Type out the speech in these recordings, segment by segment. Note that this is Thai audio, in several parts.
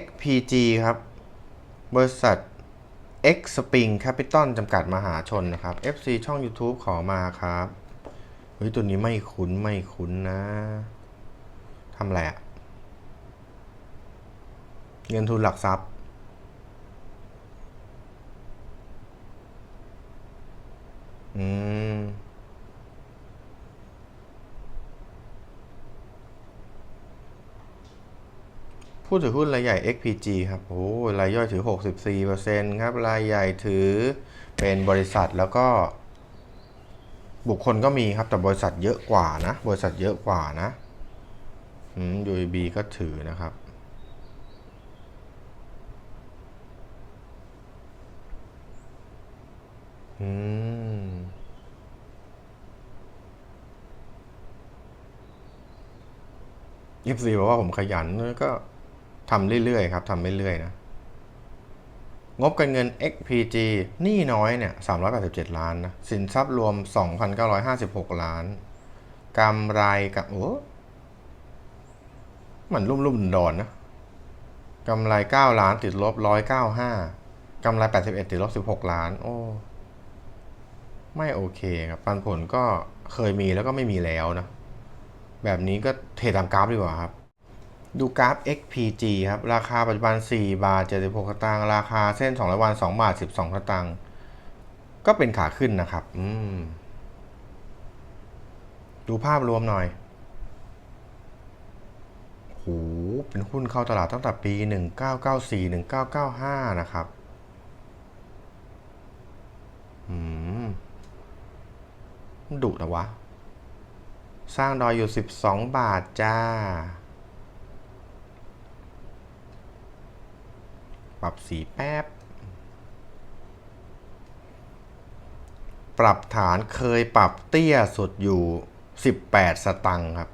XPG ครับ บริษัท X Spring Capital จำกัดมหาชนนะครับ FC ช่อง YouTube ขอมาครับเฮ้ยตัวนี้ไม่คุ้นไม่คุ้นนะทำอะไรอะเงินทุนหลักทรัพย์อืม ผู้ถือหุ้นรายใหญ่ XPG ครับ โอ้รายย่อยถือ 64%ครับ รายใหญ่ถือเป็นบริษัทแล้วก็ บุคคลก็มีครับ แต่บริษัทเยอะกว่านะ บริษัทเยอะกว่านะอืม UAB ก็ถือนะครับ อืมยี่สิบสี่บอกว่าผมขยันก็ ทำเรื่อยๆครับทำเรื่อยๆนะงบการเงิน XPG หนี้น้อยเนี่ย387 ล้านนะสินทรัพย์รวม 2,956 ล้านกำไรกับโอ้มันรุ่มรุ่มดอนนะกำไร 9 ล้านติดลบ 195กำไร 81 ติดลบ 16 ล้าน โอ้ไม่โอเคครับปันผลก็เคยมีแล้วก็ไม่มีแล้วนะ แบบนี้ก็เทตามกราฟดีกว่าครับ ดูกราฟ XPG ครับ ราคาปัจจุบัน 4 บาท 76สตางค์ราคาเส้น200วัน 2 บาท 12สตางค์ก็เป็นขาขึ้นนะครับ อืม ดูภาพรวมหน่อยโหเป็นหุ้นเข้าตลาดตั้งแต่ปี 1994 1995 นะครับ อืม ดุนะวะ สร้างดอยอยู่ 12 บาทจ้า ปรับสีแป๊บ ปรับฐานเคยปรับเตี้ยสุดอยู่ 18 สตังค์ครับ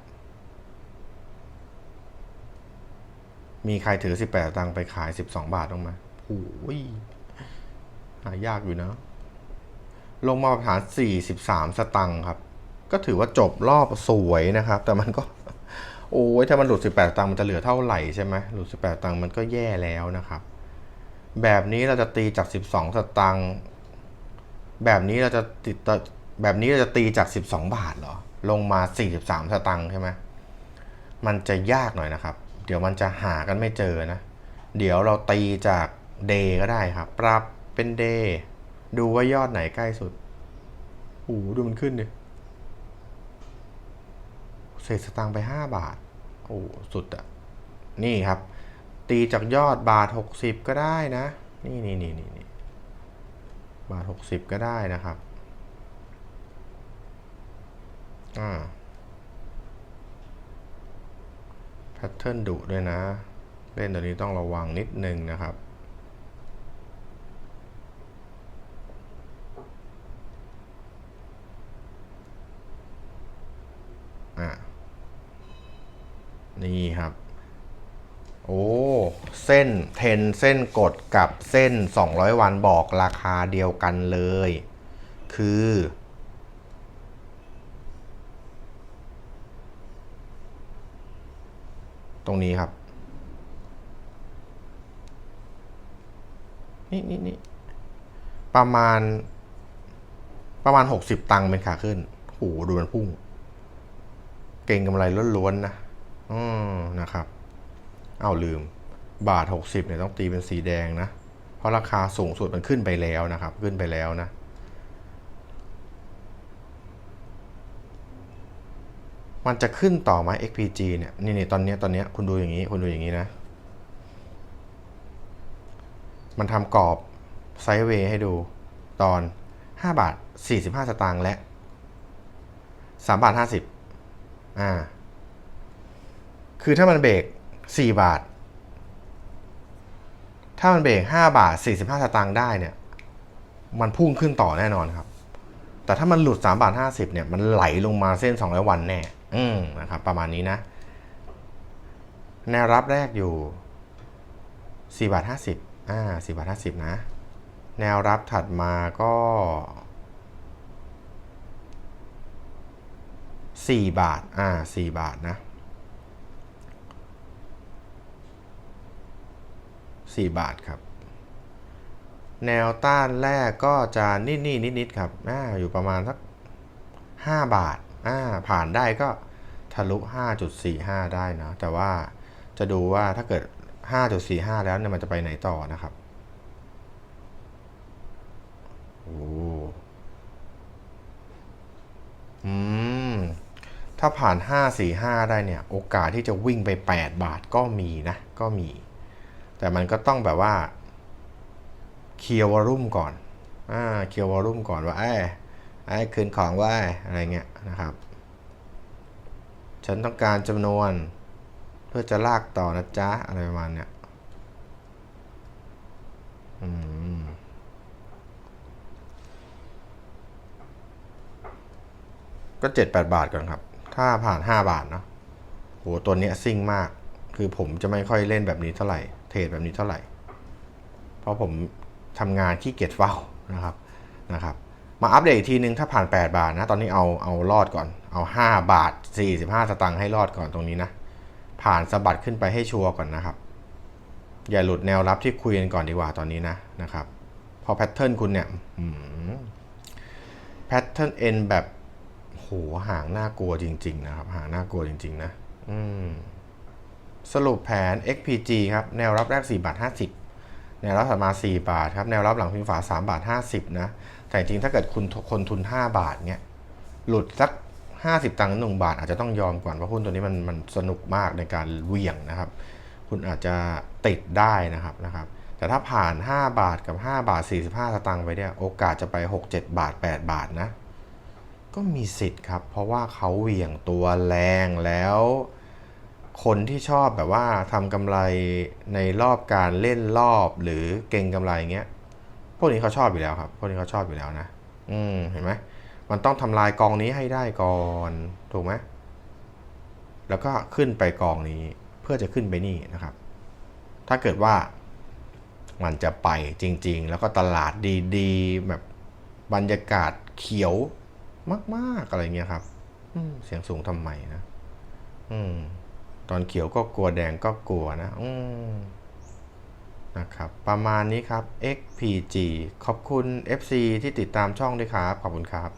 มีใครถือ 18 สตังค์ไปขาย 12 บาทบ้างไหมโอ้ยหายากอยู่นะ ลงมาปรับฐาน 43 สตังค์ครับ ก็ถือว่าจบรอบสวยนะครับ แต่มันก็โอ้ยถ้ามันหลุด 18 ตังค์มันจะเหลือเท่าไหร่ใช่ไหมหลุด 18 ตังค์มันก็แย่แล้วนะครับ แบบนี้เราจะตีจาก 12 สตังค์แบบนี้เราจะติดต่อแบบนี้เราจะตีจาก 12 บาทเหรอ ลงมา 43 สตังค์ใช่ไหมมันจะยากหน่อยนะครับ เดี๋ยวมันจะหากันไม่เจอนะ เดี๋ยวเราตีจากเดย์ก็ได้ครับ ปรับเป็นเดย์ดูว่ายอดไหนใกล้สุดโอ้โหดูมันขึ้นดิเศษสตางค์ไป 5 บาท โอ้ สุดอะนี่ครับ ตีจากยอดบาท 60 ก็ได้นะ นี่นี่นี่นี่นบาท 60 ก็ได้นะครับ อ่าแพทเทิร์นดุด้วยนะ เล่นตัวนี้ต้องระวังนิดนึงนะครับอะนี่ครับ โอ้ เส้นเทนเส้นกดกับเส้น 200 วันบอกราคาเดียวกันเลย คือ ตรงนี้ครับ นี่นี่นี่ประมาณ ประมาณ 60 ตังค์เป็นขาขึ้นโหดูมันพุ่ง เก่งกำไรล้วนๆนะ อืมนะครับ เอาลืม บาท 60เนี่ยต้องตีเป็นสีแดงนะ เพราะราคาสูงสุดมันขึ้นไปแล้วนะครับ ขึ้นไปแล้วนะ มันจะขึ้นต่อไหม XPG เนี่ยนี่นี่ตอนนี้ตอนนี้คุณดูอย่างนี้คุณดูอย่างนี้นะ มันทำกรอบไซด์เวย์ให้ดูตอน 5 บาท 45 สตางค์และ 3 บาท 50อ่าคือถ้ามันเบรก 4 บาท ถ้ามันเบรก5บาท 45สตางค์ได้เนี่ยมันพุ่งขึ้นต่อแน่นอนครับ แต่ถ้ามันหลุด3บาท50เนี่ยมันไหลลงมาเส้น 200 วันแน่ อืมนะครับ ประมาณนี้นะ แนวรับแรกอยู่4บาท50อ่า4บาท50 นะ แนวรับถัดมาก็4บาท อ่า4บาทนะ 4 บาทครับ แนวต้านแรกก็จะนิดๆนิดๆครับอ่าอยู่ประมาณสัก 5 บาทอ่าผ่านได้ก็ทะลุ 5.45 ได้นะ แต่ว่าจะดูว่าถ้าเกิด 5.45 แล้วเนี่ยมันจะไปไหนต่อนะครับโอ้อืม ถ้าผ่าน 545 ได้เนี่ย โอกาสที่จะวิ่งไป 8 บาทก็มีนะ ก็มี แต่มันก็ต้องแบบว่าเคลียร์วอลุ่มก่อนอ่าเคลียร์วอลุ่มก่อนว่าไอ้ไอ้คืนของว่าอะไรเงี้ยนะครับ ฉันต้องการจำนวนเพื่อจะลากต่อนะจ๊ะ อะไรประมาณเนี้ยอืมก็เจ็ดแปดบาทก่อนครับ ถ้าผ่านห้าบาทเนาะโหตัวเนี้ยซิ่งมาก คือผมจะไม่ค่อยเล่นแบบนี้เท่าไหร่ เทรดแบบนี้เท่าไหร่ เพราะผมทำงานขี้เกียจเฝ้านะครับนะครับ มาอัปเดตอีกทีนึงถ้าผ่าน 8 บาทนะ ตอนนี้เอาเอารอดก่อน เอา 5 บาท 45 สตางค์ให้รอดก่อนตรงนี้นะ ผ่านสะบัดขึ้นไปให้ชัวร์ก่อนนะครับ อย่าหลุดแนวรับที่คุยกันก่อนดีกว่าตอนนี้นะนะครับ พอแพทเทิร์นคุณเนี่ยแพทเทิร์นเอ็นแบบโหห่างน่ากลัวจริง ๆ นะครับห่างน่ากลัวจริง ๆ นะ อืม สรุปแผน XPG ครับ แนวรับแรก4บาท50 แนวรับถัดมา 4 บาทครับ แนวรับหลังพิงฝา3บาท50 นะ แต่จริงถ้าเกิดคุณคนทุน 5 บาทเนี่ย หลุดสัก 50 ตังค์หนึ่งบาท อาจจะต้องยอมก่อน เพราะหุ้นตัวนี้มันมันสนุกมากในการเหวี่ยงนะครับ คุณอาจจะติดได้นะครับนะครับ แต่ถ้าผ่าน 5 บาทกับ 5 บาท 45 สตางค์ไปเนี่ย โอกาสจะไป 6 7 บาท 8 บาทนะ ก็มีสิทธิ์ครับ เพราะว่าเขาเหวี่ยงตัวแรงแล้ว คนที่ชอบแบบว่าทำกำไรในรอบการเล่นรอบหรือเก่งกำไรเงี้ย พวกนี้เขาชอบอยู่แล้วครับ พวกนี้เขาชอบอยู่แล้วนะ อืมเห็นไหมมันต้องทำลายกองนี้ให้ได้ก่อนถูกไหมแล้วก็ขึ้นไปกองนี้เพื่อจะขึ้นไปนี่นะครับ ถ้าเกิดว่ามันจะไปจริง ๆ แล้วก็ตลาดดีๆ แบบบรรยากาศเขียวมาก ๆ อะไรเงี้ยครับเสียงสูงทำไมนะ อืม ตอนเขียวก็กลัวแดงก็กลัวนะอืมนะครับ ประมาณนี้ครับ XPG ขอบคุณ FC ที่ติดตามช่องด้วยครับ ขอบคุณครับ